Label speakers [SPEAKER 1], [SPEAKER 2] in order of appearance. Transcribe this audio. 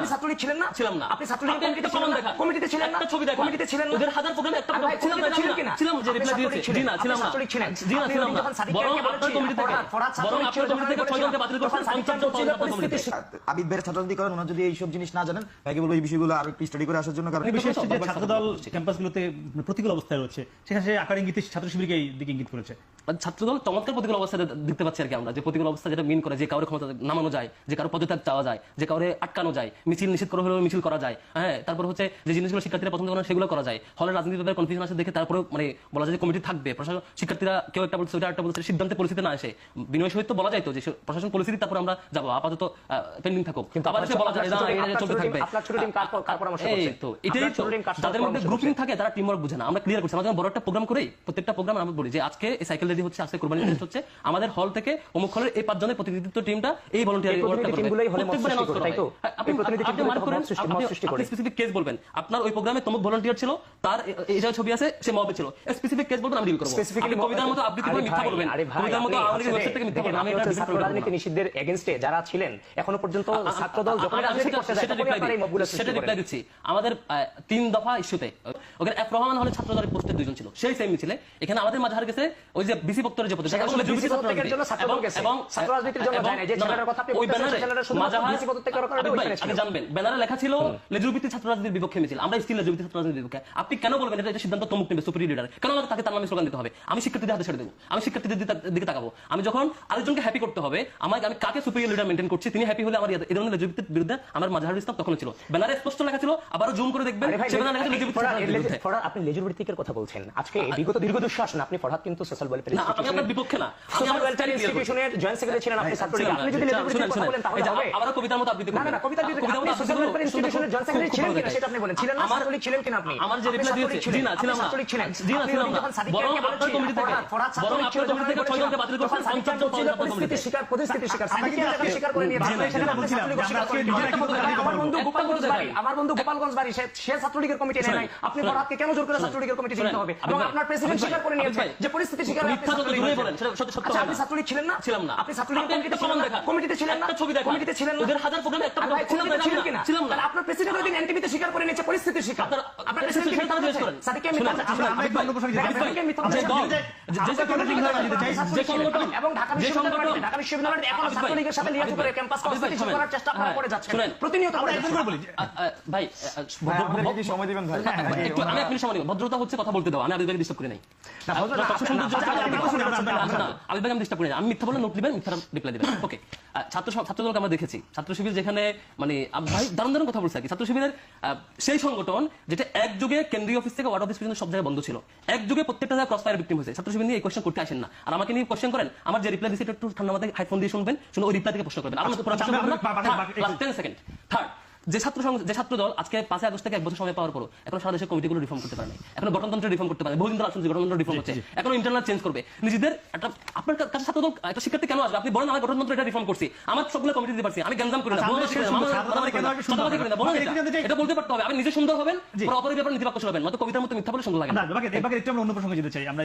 [SPEAKER 1] আপনি ছাত্রলীগ ছিলেন না?
[SPEAKER 2] ছিলাম না।
[SPEAKER 1] আপনি ছাত্রলীগ কমিটিতে ছিলেন না? কমিটিতে ছিলেন না?
[SPEAKER 2] একটা ছবি দেখান।
[SPEAKER 1] কমিটিতে ছিলেন না?
[SPEAKER 2] ওদের হাজার প্রোগ্রামে একটা ছিলাম না,
[SPEAKER 1] ছিলেন কিনা?
[SPEAKER 2] ছিলাম যে রিপ্লাই দিয়েছে। জি না ছিলাম। না
[SPEAKER 1] ছাত্রলীগ ছিলেন।
[SPEAKER 2] জি না ছিলাম না।
[SPEAKER 1] যখন
[SPEAKER 2] বরং আপনার কমিটি থেকে বরং আপনার কমিটি থেকে ছয়জনকে বাতিল করছেন
[SPEAKER 1] তখন ছিল পরিস্থিতি
[SPEAKER 3] আবিদ ভাইয়ের ছাত্ররাজনীতি করেন ওনারা যদি এইসব জিনিস না জানেন ভাইকে বলব এই বিষয়গুলো আরও একটু স্টাডি করে আসার জন্য কারণ
[SPEAKER 4] অনেক বেশি হচ্ছে যে ছাত্রদল ক্যাম্পাসগুলোতে প্রতিকূল অবস্থায় রয়েছে। সেখানে সে আকার ইঙ্গিতে ছাত্র শিবিরকে এই দিকে ইঙ্গিত করেছে।
[SPEAKER 2] মানে ছাত্রদল চমৎকার প্রতিকূল অবস্থা দেখতে পাচ্ছি আর কি আমরা যে প্রতিকূল অবস্থা যেটা মিন করে যে কারোর ক্ষমতা নামানো যায় যে কারও পদত্যাগ চাওয়া যায় যে কারও আটকানো যায় মিছিল নিষেধ করা হলেও মিছিল করা যায়। হ্যাঁ তারপর হচ্ছে যে জিনিসগুলো শিক্ষার্থীরা পছন্দ করে সেগুলো করা যায়। হলে রাজনীতিতে কনফিউশন আসে দেখে তারপরে মানে বলা যায় যে কমিটি থাকবে। প্রশাসন শিক্ষার্থীরা কেউ একটা বলছে একটা বলছে সিদ্ধান্তে পরিস্থিতি না আসে। বিনয় সহিত বলা যায় তো যে প্রশাসন পরিস্থিতি তারপর আমরা যাব। আপাতত পেন্ডিং থাকুক।
[SPEAKER 1] কিন্তু
[SPEAKER 2] আবার এসে বলা যায় না এটা চলতে থাকবে।
[SPEAKER 1] আপনার ছোট টিম কার কার পরামর্শ করছে?
[SPEAKER 2] তো এটাই যাদের মধ্যে গ্রুপিং থাকে তারা টিম ওয়ার্ক বুঝে না। আমরা ক্লিয়ার করছি আমাদের বড় একটা প্রোগ্রাম করেই প্রত্যেকটা প্রোগ্রাম আমরা বলি যে আজকে এই সাইকেল রেডি হচ্ছে আজকে কোরবানি টেস্ট হচ্ছে। আমাদের হল থেকে অমুক হলের এই পাঁচজনের প্রতিনিধিত্ব টিমটা এই ভলান্টিয়ার
[SPEAKER 1] করে, তাই তো?
[SPEAKER 2] আপনি
[SPEAKER 1] এই প্রতিনিধি
[SPEAKER 2] আপনি
[SPEAKER 1] টিমগুলো
[SPEAKER 2] মার্ক
[SPEAKER 1] তখন
[SPEAKER 2] করেন
[SPEAKER 1] মত সৃষ্টি- করে।
[SPEAKER 2] স্পেসিফিক কেস বলবেন। আপনার ওই প্রোগ্রামে তমুক ভলান্টিয়ার ছিল তার এই যে ছবি আছে সে মবে ছিল। স্পেসিফিক কেস বলবেন আমি ডিল করব।
[SPEAKER 1] Specifically
[SPEAKER 2] কবিতার মতো আবৃত্তি করে মিথ্যা বলবেন? কবিতার মতো আওয়ামী লীগের ওয়েবসাইট থেকে মিথ্যা বলবেন আমি এটা
[SPEAKER 1] ছাত্র রাজনীতি নিষিদ্ধের এগেনস্টে যারা ছিলেন এখনও পর্যন্ত ছাত্রদল যখন রাজনীতি করতে যায়
[SPEAKER 2] সেটা
[SPEAKER 1] আপনারা এই
[SPEAKER 2] দিচ্ছি। সেটা
[SPEAKER 1] সৃষ্টি
[SPEAKER 2] দিচ্ছি। আমাদের তিন দফা ইস্যুতে ওখানে এফ রহমান হলে ছাত্র দলের পোস্টের দুইজন ছিল সেই সেম মিছিলে। এখানে আমাদের মাঝে হার গেছে ওই যে বিসি বক্তরের যে পদত্যাগ এবং
[SPEAKER 1] ছাত্র রাজনীতির জন্য যায়। যে ছেলেটার কথা আপনি
[SPEAKER 2] ওই ব্যানারে
[SPEAKER 1] কারণে
[SPEAKER 2] জানবেন। ব্যানারে লেখা ছিল লেজুরভিত্তি ছাত্র রাজনীতির বিপক্ষে মিছিল। আমরা স্টিল লেজুরভিত্তি ছাত্র রাজনীতির বিপক্ষে। আপনি কেন বলবেন এটা এটা সিদ্ধান্ত তমুক নেবে সুপ্রিয় লিডার কেন আমাকে তাকে তার নামে স্লোগান দিতে হবে? আমি শিক্ষার্থীদের হাতে ছেড়ে দেবো। আমি শিক্ষার্থীদের দিকে- তাকাবো। আমি যখন আরেকজনকে হ্যাপি করতে হবে আমাকে আমি কাকে সুপ্রিয় লিডার মেনটেন করছি তিনি হ্যাপি হলে আমার এই ধরনের লেজুরভিত্তির বিরুদ্ধে আমার মাঝার ইসলাম তখন ছিল। ব্যানারে স্পষ্ট লেখা ছিল আবারও জুম করে দেখবেন
[SPEAKER 1] ভাই,
[SPEAKER 2] সে ব্যানারে লেখা ছিল লেজুরভিত্তি
[SPEAKER 1] আপনি লেজুর ভিত্তিকের কথা বলছেন। আজকে এই বিগত দীর্ঘ দুঃশ্বাস না আপনি ফরহাদ কিন্তু সোশ্যাল ওয়েলফেয়ার
[SPEAKER 2] আমি আপনার বিপক্ষে না। আমি
[SPEAKER 1] সোশ্যাল
[SPEAKER 2] আমার
[SPEAKER 1] ওয়েলফেয়ার। ইনস্টিটিউশনের জয়েন্ট সেক্রেটারি ছিলেন আপনি ছাত্রলীগ।
[SPEAKER 2] ছিলাম
[SPEAKER 1] আপনি যদি লেজুর
[SPEAKER 2] শুনেন,
[SPEAKER 1] কথা বলেন তাহলে হবে।
[SPEAKER 2] আবারও কবিতার মতো আবৃত্তি
[SPEAKER 1] না না কবিতার আপনি
[SPEAKER 2] মতো
[SPEAKER 1] সোশ্যাল ওয়েলফেয়ার ইনস্টিটিউশনের জয়েন্ট সেক্রেটারি ছিলেন কিনা সেটা আপনি বলেন। ছিলেন না
[SPEAKER 2] আমার-
[SPEAKER 1] ছিলেন কিনা আপনি?
[SPEAKER 2] আমার যে রিপ্লাই দিয়েছে জি না ছিলাম না
[SPEAKER 1] ছিলেন।
[SPEAKER 2] জি না ছিলাম না। বরং আপনার কমিটি থেকে
[SPEAKER 1] ফরহাদ, ফরহাদ
[SPEAKER 2] বরং আপনার কমিটি থেকে
[SPEAKER 1] যখন
[SPEAKER 2] ছয়জনকে বাতিল করছেন পঞ্চাশ জন
[SPEAKER 1] বলছিল পরিস্থিতি
[SPEAKER 2] থেকে।
[SPEAKER 1] পরিস্থিতি শিকার সাদিককে
[SPEAKER 4] কিন্তু
[SPEAKER 1] স্বীকার। করে নিয়েছেন সেখানে আপনি
[SPEAKER 4] বলছিলাম, আমরা আজকে
[SPEAKER 1] করেন।
[SPEAKER 4] নিজেরা
[SPEAKER 1] একটা
[SPEAKER 4] কিন্তু
[SPEAKER 1] কথা,
[SPEAKER 4] রাজনীতি
[SPEAKER 1] আমার বন্ধু গোপালগঞ্জ বাড়ি আমার বন্ধু গোপালগঞ্জ বাড়ি সে সে ছাত্রলীগের কমিটি নেয় নাই। আপনি। ফরহাদকে কেন জোর করে ছাত্রলীগের কমিটি
[SPEAKER 2] শোনেন।
[SPEAKER 1] হবে? এবং আপনার প্রেসিডেন্ট স্বীকার করে নিয়েছে যে পরিস্থিতি শিকার আপনি
[SPEAKER 2] মিথ্যা
[SPEAKER 1] ছাত্রলীগ
[SPEAKER 2] বলেন, সেটা সত্য- সত্য
[SPEAKER 1] আপনি ছাত্রলীগ ছিলেন না
[SPEAKER 2] ছিলাম না
[SPEAKER 1] আপনি ছাত্রলীগের কমিটিতে ছিলেন না কমিটিতে ছিলেন না
[SPEAKER 2] ছবি দেখান।
[SPEAKER 1] কমিটিতে ছিলেন না
[SPEAKER 2] ওদের হাজার প্রোগ্রামে একটা
[SPEAKER 1] কিনা?
[SPEAKER 2] ছিলাম না।
[SPEAKER 1] আপনার প্রেসিডেন্ট ওই দিন এনটিভিতে স্বীকার করে নিয়েছে শিকার
[SPEAKER 2] আপনার- প্রেসিডেন্ট করেন।
[SPEAKER 1] এবং ঢাকা ঢাকা বিশ্ববিদ্যালয়ের এখন ছাত্রলীগের সাথে লিয়াজু করে ক্যাম্পাস। করার চেষ্টা আপনারা করে যাচ্ছেন প্রতিনিয়ত
[SPEAKER 4] আমরা একজন করে বলি।
[SPEAKER 2] ভাই
[SPEAKER 3] সময় দিবেন ভাই।
[SPEAKER 2] একটু আমি সময় ভদ্রতা হচ্ছে কথা বলতে দাও আমি ভাইকে ডিস্টার্ব করি নাই। আমি ডিস্টার্ব করি নাই আমি মিথ্যা বলে নোট দিবেন মিথ্যা রিপ্লাই দিবেন ওকে ছাত্র সং- ছাত্র দলকে আমরা দেখেছি ছাত্র শিবির যেখানে মানে ভাই দারুণ দারুণ কথা বলছে আর কি। ছাত্র শিবিরের সেই সংগঠন যেটা এক যুগে কেন্দ্রীয় অফিস থেকে ওয়ার্ড অফিস পর্যন্ত সব জায়গায় বন্ধ ছিল। এক যুগে প্রত্যেকটা জায়গায় ক্রস ফায়ার ভিক্টিম হয়েছে। ছাত্র শিবির নিয়ে এই কোশ্চেন করতে আসেন না। আর আমাকে নিয়ে কোশ্চেন করেন আমার যে রিপ্লাই দিচ্ছে একটু ঠান্ডা মাথায় হাইফোন দিয়ে শুনবেন শুনে ওই রিপ্লাই থেকে প্রশ্ন করবেন। আমার সেকেন্ড থার্ড যে ছাত্র যে ছাত্র দল আজকে পাঁচই আগস্ট থেকে এক বছর সময় পাওয়ার পর এখন সারা দেশের কমিটিগুলো রিফর্ম করতে পারে নাই। এখন গঠনতন্ত্র রিফর্ম করতে পারে বহুদিন ধরে আসছে গঠনতন্ত্র রিফর্ম হচ্ছে। এখন ইন্টারনাল চেঞ্জ করবে। নিজেদের একটা আপনার কাছে ছাত্র দল একটা শিক্ষার্থী কেন আসবে? আপনি বলেন আমার গঠনতন্ত্র এটা রিফর্ম করছি। আমার সবগুলো কমিটি দিতে পারছি। আমি গ্যাঞ্জাম করি না না, না? এটা। বলতে পারতে হবে। আপনি নিজে সুন্দর হবেন অপরের ব্যাপারে নীতিবাক্য চলবেন নয়তো কবিতার মতো মিথ্যা বলে সুন্দর লাগে না।
[SPEAKER 4] না এবারে একটু আমরা অন্য প্রসঙ্গে যেতে চাই। আমরা